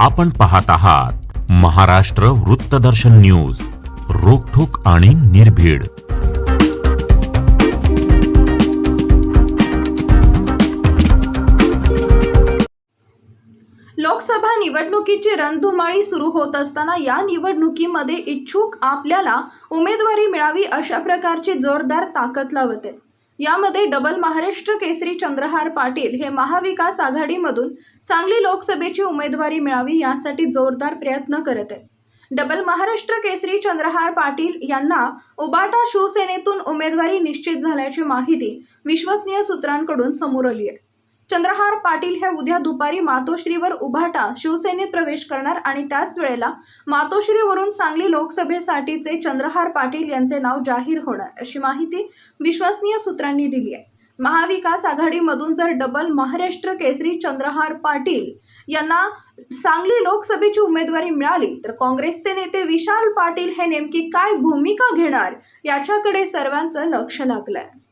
आपण पाहत आहात महाराष्ट्र वृत्तदर्शन न्यूज रोखोक आणि निर्भीड. लोकसभा निवडणुकीची रणधुमाळी सुरू होत असताना या निवडणुकीमध्ये इच्छुक आपल्याला उमेदवारी मिळावी अशा प्रकारची जोरदार ताकद लावत. आहेत यामध्ये डबल महाराष्ट्र केसरी चंद्रहार पाटील हे महाविकास आघाडीमधून सांगली लोकसभेची उमेदवारी मिळावी यासाठी जोरदार प्रयत्न करत आहेत. डबल महाराष्ट्र केसरी चंद्रहार पाटील यांना उबाटा शिवसेनेतून उमेदवारी निश्चित झाल्याची माहिती विश्वसनीय सूत्रांकडून समोर आली आहे. चंद्रहार पाटील हे उद्या दुपारी मातोश्रीवर उभाटा शिवसेनेत प्रवेश करणार आणि त्याच वेळेला मातोश्रीवरून सांगली लोकसभेसाठीचे चंद्रहार पाटील यांचे नाव जाहीर होणार अशी माहिती विश्वसनीय सूत्रांनी दिली आहे. महाविकास आघाडीमधून जर डबल महाराष्ट्र केसरी चंद्रहार पाटील यांना सांगली लोकसभेची उमेदवारी मिळाली तर काँग्रेसचे नेते विशाल पाटील हे नेमकी काय भूमिका घेणार याच्याकडे सर्वांचं लक्ष लागलं आहे